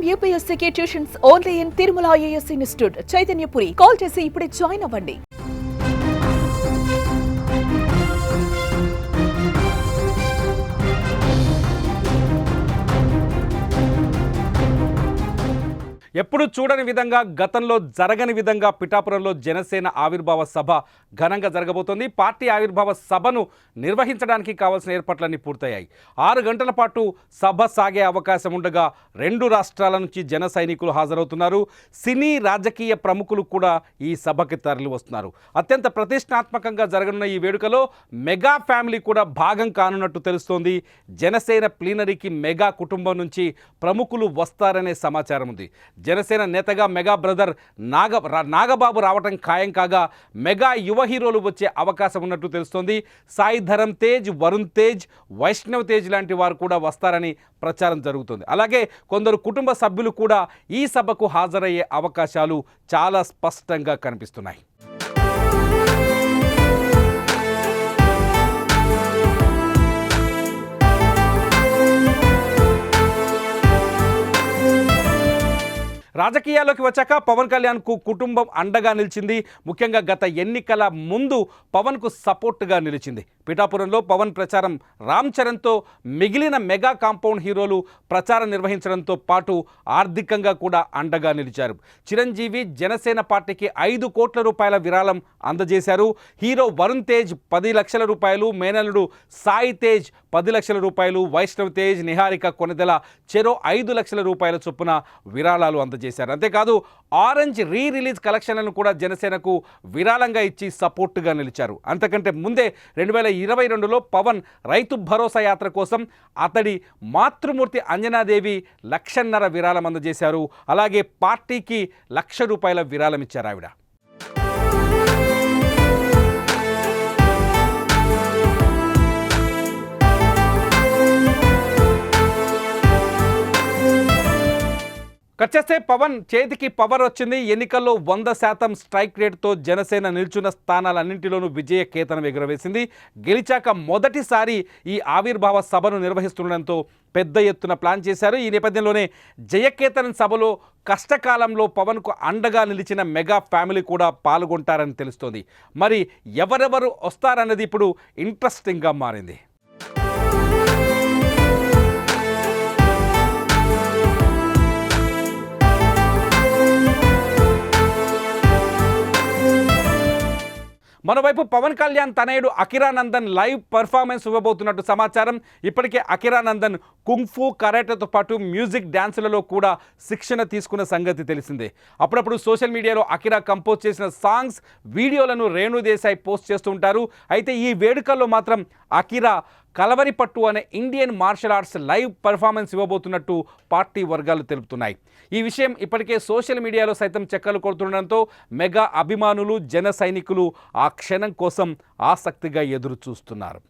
I'm యూపీఎస్సీకి tuitions only in Tirumala IAS institute Chaitanyapuri call చేసి ఇప్పుడే join అవ్వండి. ఎప్పుడు చూడని విధంగా గతంలో జరగని విధంగా పిఠాపురంలో జనసేన ఆవిర్భావ సభ ఘనంగా జరగబోతోంది. పార్టీ ఆవిర్భావ సభను నిర్వహించడానికి కావాల్సిన ఏర్పాట్లన్నీ పూర్తయ్యాయి. ఆరు గంటల పాటు సభ సాగే అవకాశం ఉండగా రెండు రాష్ట్రాల నుంచి జన సైనికులు హాజరవుతున్నారు. సినీ రాజకీయ ప్రముఖులు కూడా ఈ సభకి తరలి వస్తున్నారు. అత్యంత ప్రతిష్టాత్మకంగా జరగనున్న ఈ వేడుకలో మెగా ఫ్యామిలీ కూడా భాగం కానున్నట్టు తెలుస్తోంది. జనసేన ప్లీనరీకి మెగా కుటుంబం నుంచి ప్రముఖులు వస్తారనే సమాచారం ఉంది. జనసేన నేతగా మెగా బ్రదర్ నాగ నాగబాబు రావటం ఖాయం కాగా మెగా యువ హీరోలు వచ్చే అవకాశం ఉన్నట్టు తెలుస్తోంది. సాయి ధరమ్ తేజ్ వరుణ్ తేజ్ వైష్ణవ్ తేజ్ లాంటి వారు కూడా వస్తారని ప్రచారం జరుగుతుంది. అలాగే కొందరు కుటుంబ సభ్యులు కూడా ఈ సభకు హాజరయ్యే అవకాశాలు చాలా స్పష్టంగా కనిపిస్తున్నాయి. రాజకీయాల్లోకి వచ్చాక పవన్ కళ్యాణ్కు కుటుంబం అండగా నిలిచింది. ముఖ్యంగా గత ఎన్నికల ముందు పవన్కు సపోర్ట్గా నిలిచింది. పిఠాపురంలో పవన్ ప్రచారం రామ్ చరణ్తో మిగిలిన మెగా కాంపౌండ్ హీరోలు ప్రచారం నిర్వహించడంతో పాటు ఆర్థికంగా కూడా అండగా నిలిచారు. చిరంజీవి జనసేన పార్టీకి ఐదు కోట్ల రూపాయల విరాళం అందజేశారు. హీరో వరుణ్ తేజ్ పది లక్షల రూపాయలు మేనల్లుడు సాయి తేజ్ పది లక్షల రూపాయలు వైష్ణవ్ తేజ్ నిహారిక కొనదెల చెరో ఐదు లక్షల రూపాయల చొప్పున విరాళాలు అందజేశారు. అంతేకాదు ఆరెంజ్ రీ రిలీజ్ కలెక్షన్లను కూడా జనసేనకు విరాళంగా ఇచ్చి సపోర్టుగా నిలిచారు. అంతకంటే ముందే రెండు వేల ఇరవై రెండులో పవన్ రైతు భరోసా యాత్ర కోసం అతడి మాతృమూర్తి అంజనాదేవి లక్షన్నర విరాళం అందజేశారు. అలాగే పార్టీకి లక్ష రూపాయల విరాళం ఇచ్చారు ఆవిడ. కట్ చేస్తే పవన్ చేతికి పవర్ వచ్చింది. ఎన్నికల్లో వంద శాతం స్ట్రైక్ రేట్తో జనసేన నిల్చున్న స్థానాలన్నింటిలోనూ విజయ కేతనం ఎగురవేసింది. గెలిచాక మొదటిసారి ఈ ఆవిర్భావ సభను నిర్వహిస్తుండడంతో పెద్ద ఎత్తున ప్లాన్ చేశారు. ఈ నేపథ్యంలోనే జయకేతన్ సభలో కష్టకాలంలో పవన్కు అండగా నిలిచిన మెగా ఫ్యామిలీ కూడా పాల్గొంటారని తెలుస్తోంది. మరి ఎవరెవరు వస్తారన్నది ఇప్పుడు ఇంట్రెస్టింగ్గా మారింది. మరోవైపు పవన్ కళ్యాణ్ తనయుడు అకిరానందన్ లైవ్ పర్ఫార్మెన్స్ ఇవ్వబోతున్నట్టు సమాచారం. ఇప్పటికే అకిరానందన్ కుంఫు కరాటేతో పాటు మ్యూజిక్ డ్యాన్సులలో కూడా శిక్షణ తీసుకున్న సంగతి తెలిసిందే. అప్పుడప్పుడు సోషల్ మీడియాలో అకిరా కంపోజ్ చేసిన సాంగ్స్ వీడియోలను రేణు దేశాయ్ పోస్ట్ చేస్తూ ఉంటారు. అయితే ఈ వేడుకల్లో మాత్రం అకిరా కలవరి పట్టు అనే Indian martial arts live performance ఇవ్వబోతున్నట్టు party వర్గాలు తెలుపుతున్నాయి. ఈ విషయం ఇప్పటికే సోషల్ మీడియాలో సైతం చెక్కలు కొడుతుండడంతో మెగా అభిమానులు జన సైనికులు ఆ క్షణం కోసం ఆసక్తిగా ఎదురు చూస్తున్నారు